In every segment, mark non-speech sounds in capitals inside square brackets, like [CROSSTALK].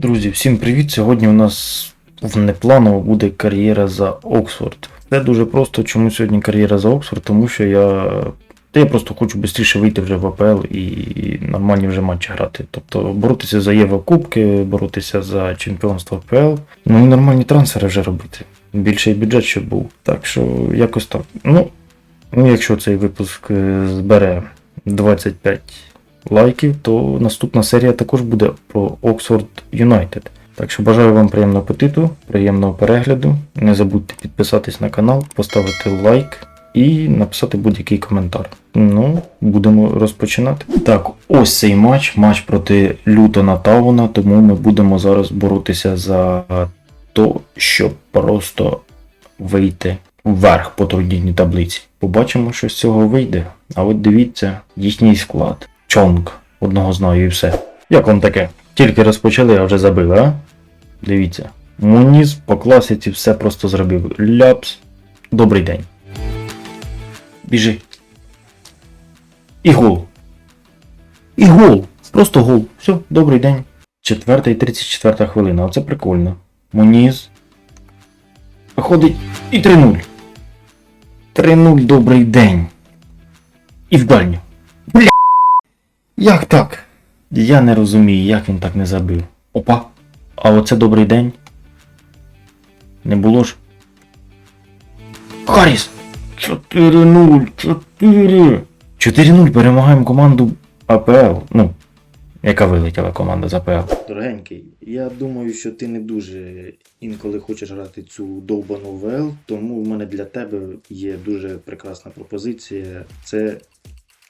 Друзі, всім привіт! Сьогодні у нас внепланово буде кар'єра за Оксфорд. Це дуже просто, чому сьогодні кар'єра за Оксфорд, тому що я. Та я просто хочу швидше вийти вже в АПЛ і нормальні вже матчі грати. Тобто боротися за Єврокубки, боротися за чемпіонство АПЛ. Ну і нормальні трансфери вже робити. Більший бюджет щоб був. Так що якось так. Ну, ну якщо цей випуск е, збере 25 лайків, то наступна серія також буде про Oxford United. Так що бажаю вам приємного апетиту, приємного перегляду. Не забудьте підписатись на канал, поставити лайк і написати будь-який коментар. Ну, будемо розпочинати. Так, ось цей матч, матч проти Лютона Тауна, тому ми будемо зараз боротися за то, щоб просто вийти вверх по турнірній таблиці. Побачимо, що з цього вийде. А от дивіться, їхній склад. Чонг. Одного знаю і все. Як вам таке? Тільки розпочали, а вже забили, а? Дивіться. Муніс по класиці все просто зробив. Ляпс. Добрий день. Біжи. І гол. І гол. Просто гол. Все, добрий день. Четверта і 34 хвилина. Оце прикольно. Муніс. Виходить і 3-0. 3-0, добрий день. І в дальню. Як так? Я не розумію, як він так не забив. Опа. А оце добрий день. Не було ж. Харіс! 4-0, 4. 4-0 перемагаємо команду АПЛ. Ну, яка вилетіла команда з АПЛ. Дорогенький, я думаю, що ти не дуже інколи хочеш грати цю довбану ВЛ, тому в мене для тебе є дуже прекрасна пропозиція. Це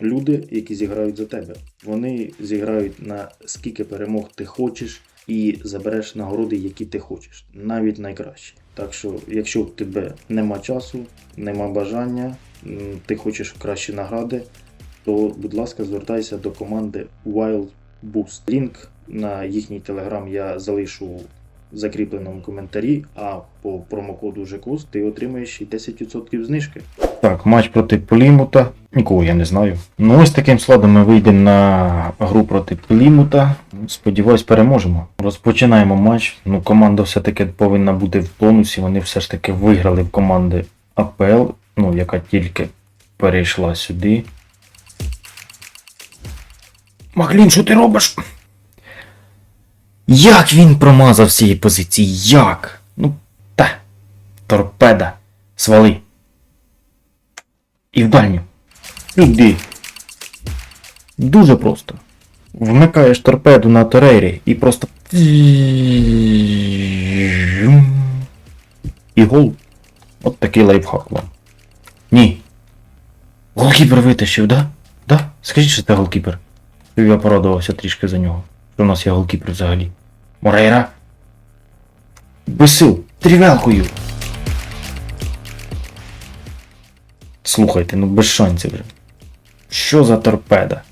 люди, які зіграють за тебе. Вони зіграють на скільки перемог ти хочеш і забереш нагороди, які ти хочеш, навіть найкращі. Так що, якщо в тебе нема часу, нема бажання, ти хочеш кращі награди, то, будь ласка, звертайся до команди Wild Boost. Лінк на їхній телеграм я залишу в закріпленому коментарі, а по промокоду ЖКУС ти отримаєш і 10% знижки. Так, матч проти Плімута. Нікого я не знаю. Ну ось таким складом ми вийдемо на гру проти Плімута. Сподіваюсь, переможемо. Розпочинаємо матч. Ну, команда все-таки повинна бути в тонусі. Вони все ж таки виграли в команди АПЛ, ну, яка тільки перейшла сюди. Маглін, що ти робиш? Як він промазав з цієї позиції? Як? Ну, та. Торпеда. Свали. І в дальню. Іди. Дуже просто. Вмикаєш торпеду на торейрі і просто. І гол. От такий лайфхак вам. Ні. Голкіпер витащив, да? Да? Скажіть, що це голкіпер. Я порадувався трішки за нього. Що у нас є голкіпер взагалі. Морейра. Без сил. Трівелкою. Слухайте, ну без шансів вже. Що за торпеда?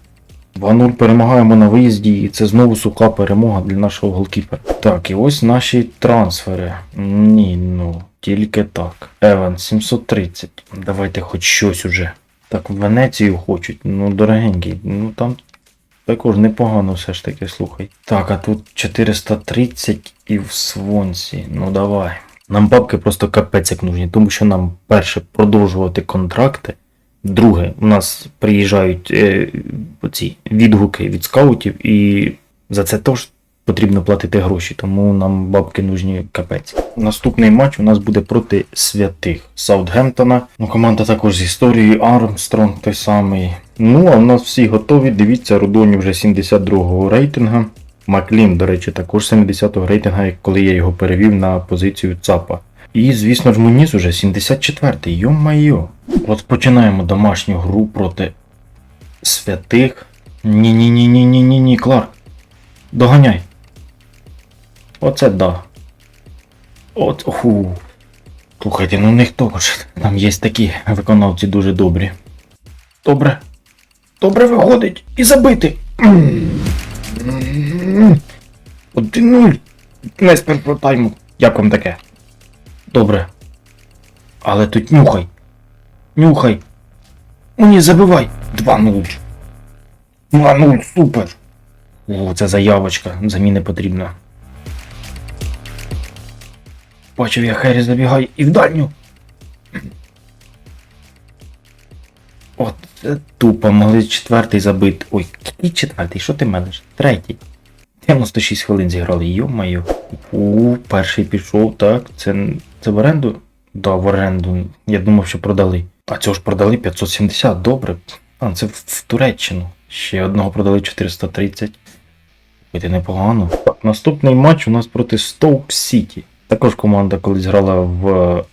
2-0 перемагаємо на виїзді, і це знову суха перемога для нашого голкіпера. Так, і ось наші трансфери. Ні, ну, тільки так. Еван 730. Давайте хоч щось уже. Так, в Венецію хочуть. Ну, дорогенький, ну там також непогано все ж таки, слухай. Так, а тут 430 і в Свонсі. Ну давай. Нам бабки просто капець як нужні, тому що нам перше продовжувати контракти. Друге, у нас приїжджають е, оці відгуки від скаутів, і за це теж потрібно платити гроші, тому нам бабки нужні капець. Наступний матч у нас буде проти святих Саутгемптона. Ну, команда також з історією, Армстронг той самий. Ну, а в нас всі готові. Дивіться, Рудоні вже 72-го рейтинга. Маклін, до речі, також 70-го рейтинга, коли я його перевів на позицію ЦАПа. І, звісно ж, Муніс уже 74-й, йо-майо. Розпочинаємо домашню гру проти святих. Ні-ні-ні-ні-ні-ні-ні, Кларк. Доганяй. Оце да. От, ху. Слухайте, ну ніхто ж. Там є такі виконавці дуже добрі. Добре. Добре виходить. І забити. 1-0. Не першого тайму. Як вам таке? Добре. Але тут нюхай. Нюхай. Мені забивай. 2-0. 2-0, супер. О, це заявочка. Заміни потрібно. Бачив, я Хері забігає і в дальню. От, тупо, могли четвертий забити. Ой, який четвертий? Що ти мелиш? Третій. 96 хвилин зіграли, йо-моє. У, перший пішов, так. Це, це в оренду? Да, в оренду. Я думав, що продали. А цього ж продали 570, добре. А, це в, в Туреччину. Ще одного продали 430. Це непогано. Так, наступний матч у нас проти Стоук Сіті. Також команда колись грала в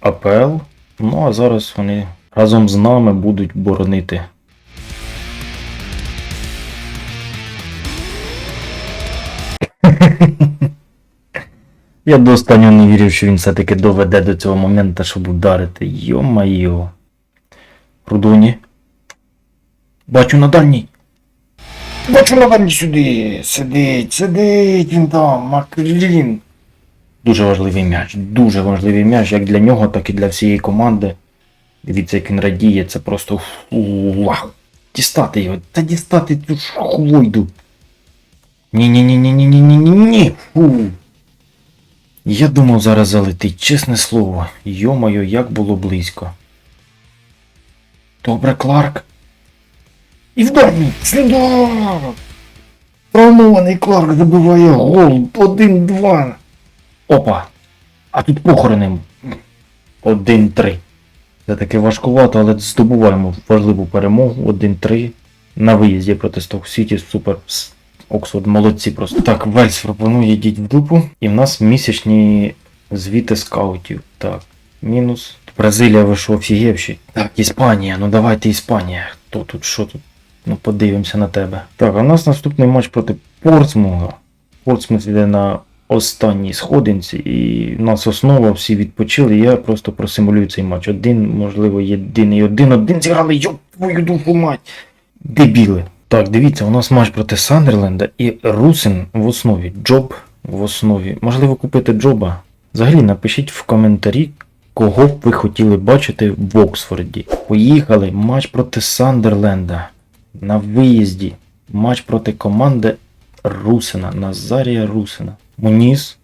АПЛ. Ну а зараз вони разом з нами будуть боронити. [LAUGHS] Я до останнього не вірив, що він все-таки доведе до цього моменту, щоб ударити. Йо-майо. Рудоні. Бачу на дальній. Бачу на дальній сюди. Сидить, сидить він там, Маклін. Дуже важливий м'яч. Дуже важливий м'яч, як для нього, так і для всієї команди. Дивіться, як він радіє, це просто вау. Дістати його, та дістати цю ж хлойду. Ні-ні-ні-ні-ні-ні-ні-ні. Фу. Я думав зараз залетить, чесне слово. Йо-моє, як було близько. Добре, Кларк. І вдарний! Сюди! Травмований Кларк забиває гол. 1-2. Опа. А тут похороним. 1-3. Це таки важкувато, але здобуваємо важливу перемогу. 1-3. На виїзді проти Сток Сіті. Супер. Оксфорд, молодці просто. Так, Вельс пропонує йдіть в дупу. І в нас місячні звіти скаутів. Так, мінус. Бразилія вийшов офігевші. Так, Іспанія, ну давайте Іспанія. Хто тут, що тут? Ну подивимося на тебе. Так, а в нас наступний матч проти Портсмуга. Портсмуг йде на останній сходинці, і нас основа, всі відпочили. Я просто просимулюю цей матч. Один, можливо, єдиний. Один-один зіграли, йоп твою душу мать. Дебіли. Так, дивіться, у нас матч проти Сандерленда і Русин в основі. Джоб в основі. Можливо, купити Джоба. Взагалі напишіть в коментарі, кого б ви хотіли бачити в Оксфорді. Поїхали. Матч проти Сандерленда. На виїзді. Матч проти команди Русина. Назарія Русина. Муніс.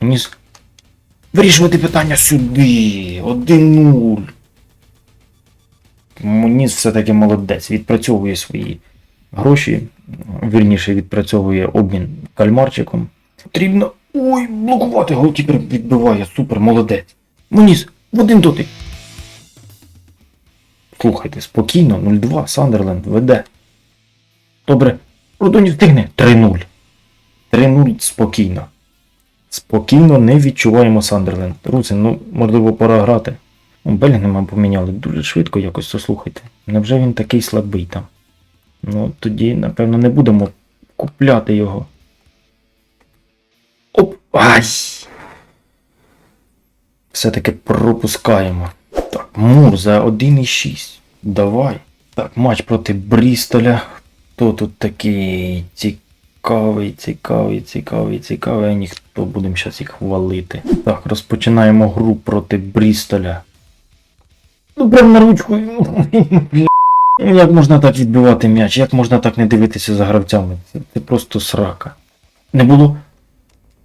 Муніс. Вирішувати питання сюди. 1-0. Муніс все-таки молодець. Відпрацьовує свої гроші. Вірніше відпрацьовує обмін кальмарчиком. Потрібно. Ой, блокувати голкіпер відбиває. Супер, молодець. Муніс, в один дотик. Слухайте, спокійно, 0-2, Сандерленд веде. Добре, Рудоні встигне. 3-0. 3-0 спокійно. Спокійно не відчуваємо Сандерленд. Русин, ну, можливо, пора грати. Белінгема поміняли дуже швидко якось це слухайте. Невже він такий слабий там? Ну, тоді, напевно, не будемо купляти його. Оп! Ай! Все-таки пропускаємо. Так, Мур за 1,6. Давай. Так, матч проти Брістоля. Хто тут такий цікавий, цікавий, цікавий, цікавий, а ніхто будемо зараз їх валити. Так, розпочинаємо гру проти Брістоля. Ну, прям на ручку. Як можна так відбивати м'яч? Як можна так не дивитися за гравцями? Це, просто срака. Не було.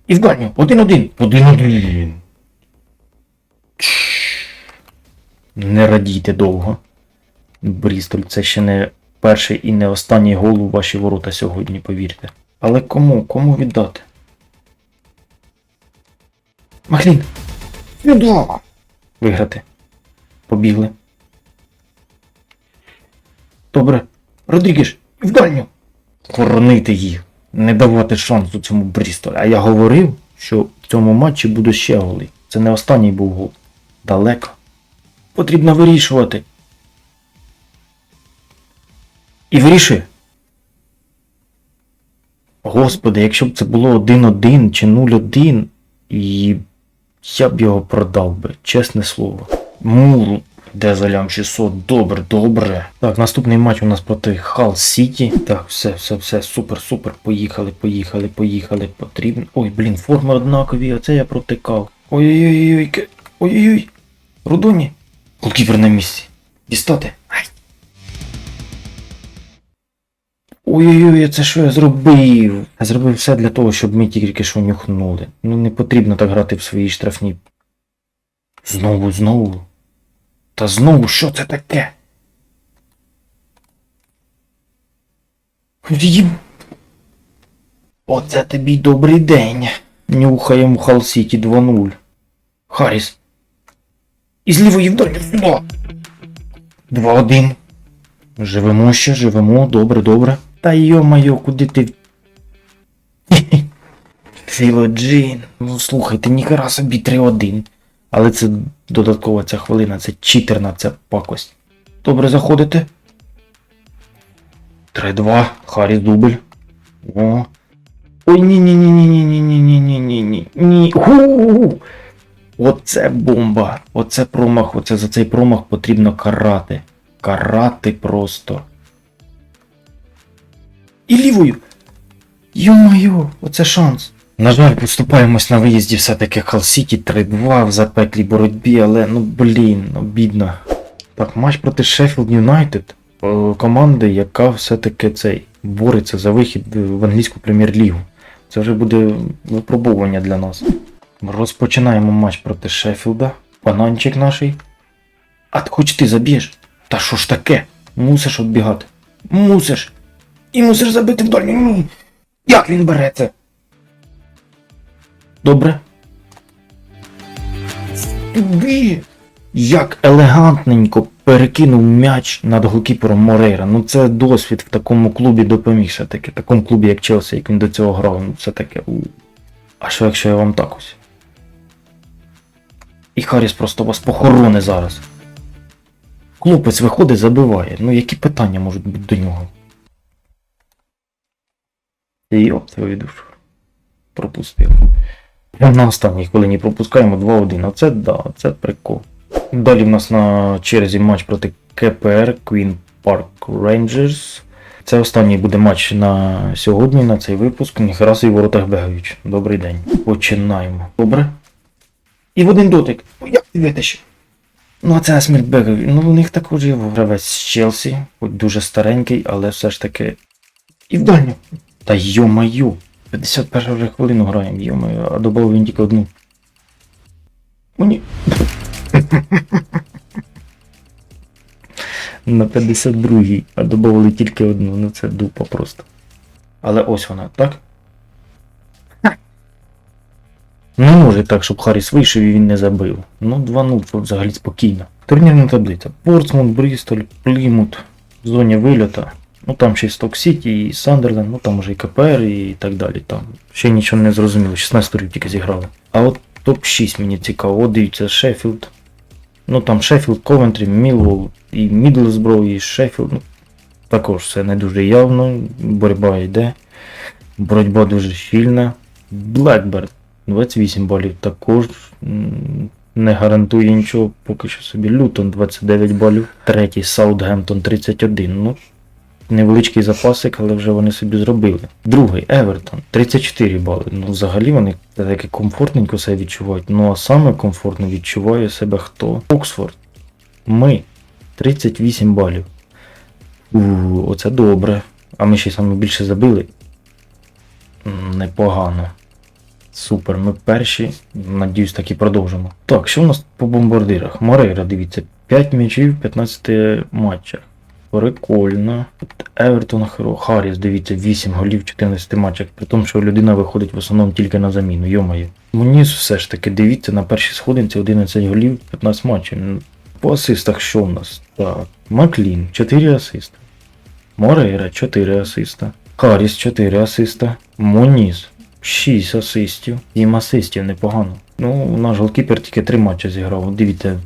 І в. Один-один. Один-один. Не радійте довго. Брістоль, це ще не перший і не останній гол у ваші ворота сьогодні, повірте. Але кому? Кому віддати? Махлін! Сюди! Виграти. Побігли. Добре. Родрігеш, в дальню. Хоронити їх. Не давати шансу цьому Брістолю. А я говорив, що в цьому матчі буде ще голи. Це не останній був гол. Далеко. Потрібно вирішувати. І вирішує. Господи, якщо б це було 1-1 чи 0-1, і я б його продав би, чесне слово. Муру, де за лям 600, добре, добре. Так, наступний матч у нас проти Хал Сіті. Так, все, все, все, супер, супер. Поїхали, поїхали, поїхали. Потрібно. Ой, блін, форми однакові, оце я протикав. Ой-ой-ой, ой-ой-ой. Рудоні. Голкіпер на місці. Дістати. Ой-ой-ой, це що я зробив? Я зробив все для того, щоб ми тільки що нюхнули. Ну не потрібно так грати в свої штрафні. Знову, знову. Та знову, що це таке? Оце тобі добрий день. Нюхаємо Хал Сіті 2-0. Харріс. Із лівої вдолі сюди. 2-1. Живемо ще, живемо, добре, добре. Та йо-майо, куди ти. Філоджин. Ну слухайте, ніхера собі 3-1. Але це додаткова ця хвилина, це читерна ця пакость. Добре заходите. 3-2. Харріс дубль. О. Ой, ні ні ні Оце бомба. Оце промах. Оце за цей промах потрібно карати. Карати просто. І лівою. Йо-моє, оце шанс. На жаль, поступаємось на виїзді все-таки Хал Сіті 3-2 в запеклій боротьбі, але ну блін, обідно. Так, матч проти Шеффілд Юнайтед. Команди, яка все-таки цей бореться за вихід в англійську прем'єр-лігу. Це вже буде випробування для нас. Розпочинаємо матч проти Шеффілда. Бананчик наший. А хоч ти заб'єш? Та що ж таке? Мусиш відбігати. Мусиш. І мусиш забити в дальню. Як він бере це? Добре. Тобі. Як елегантненько перекинув м'яч над голкіпером Морейра. Ну це досвід в такому клубі допоміг все таки. В такому клубі, як Челсі, як він до цього грав. Ну це таке. А що якщо я вам так ось? І Харріс просто вас похорони зараз. Хлопець виходить, забиває. Ну які питання можуть бути до нього? Йоп, твою душу. Пропустив. На останній хвилині пропускаємо 2-1. Оце да, це прикол. Далі в нас на черзі матч проти КПР Queen Park Rangers. Це останній буде матч на сьогодні, на цей випуск. Ніхера собі в воротах бігають. Добрий день. Починаємо. Добре? І в один дотик. О, Як ти витащив? Ну, а це смерть бегові. Ну, у них також є гравець з Челсі, хоч дуже старенький, але все ж таки. І в дальню. Та йо-маю. 51 вже хвилину граємо, йо-маю, а добав він тільки одну. О, ні. [LAUGHS] На 52-й, а додавали тільки одну, ну це дупа просто. Але ось вона, так? Не може так, щоб Харріс вийшов і він не забив. Ну, 2-0, взагалі спокійно. Турнірна таблиця. Портсмут, Брістоль, Плімут, зоні вильота. Ну там ще й Сток Сіті, і Сандерленд, ну там уже і КПР і так далі. Там ще нічого не зрозуміло, 16 турів тільки зіграли. А от топ-6 мені цікаво. От дивіться, Шеффілд. Ну там Шеффілд, Ковентрі, Мілвол і Мідлсбро, і Шеффілд. Ну, також все не дуже явно. Боротьба йде. Боротьба дуже щільна. Блекберд 28 балів також не гарантує нічого, поки що собі. Лютон 29 балів. Третій Саутгемптон 31. Ну, невеличкий запасик, але вже вони собі зробили. Другий Евертон 34 бали. Ну, взагалі вони таке комфортненько себе відчувають. Ну а саме комфортно відчуває себе хто? Оксфорд. Ми 38 балів. У, оце добре. А ми ще й саме більше забили. Непогано. Супер, ми перші. Надіюсь, так і продовжимо. Так, що у нас по бомбардирах? Морейра, дивіться, 5 м'ячів в 15 матчах. Прикольно. Евертон Харріс, дивіться, 8 голів 14 матчах, при тому, що людина виходить в основному тільки на заміну, йомає. Муніс все ж таки, дивіться, на першій сходинці 11 голів, 15 матчів. По асистах що в нас? Так, Маклін, 4 асиста. Морейра, 4 асиста. Харріс, 4 асиста. Моніс, 6 асистів. 7 асистів, непогано. Ну, наш голкіпер тільки 3 матчі зіграв. Дивіться, в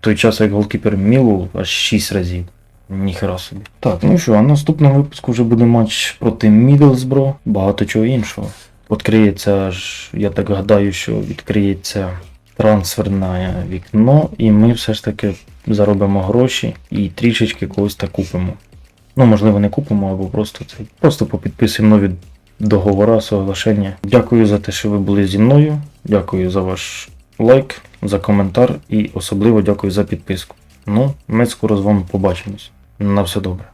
той час, як голкіпер Мілу аж 6 разів. Ніхера собі. Так, ну що, а наступного випуску вже буде матч проти Мідлсбро, багато чого іншого. Відкриється ж, я так гадаю, що відкриється трансферне вікно, і ми все ж таки заробимо гроші і трішечки когось так купимо. Ну, можливо, не купимо, або просто це. Просто попідписуємо нові договори, соглашення. Дякую за те, що ви були зі мною. Дякую за ваш лайк, за коментар і особливо дякую за підписку. Ну, ми скоро з вами побачимось. На все добре.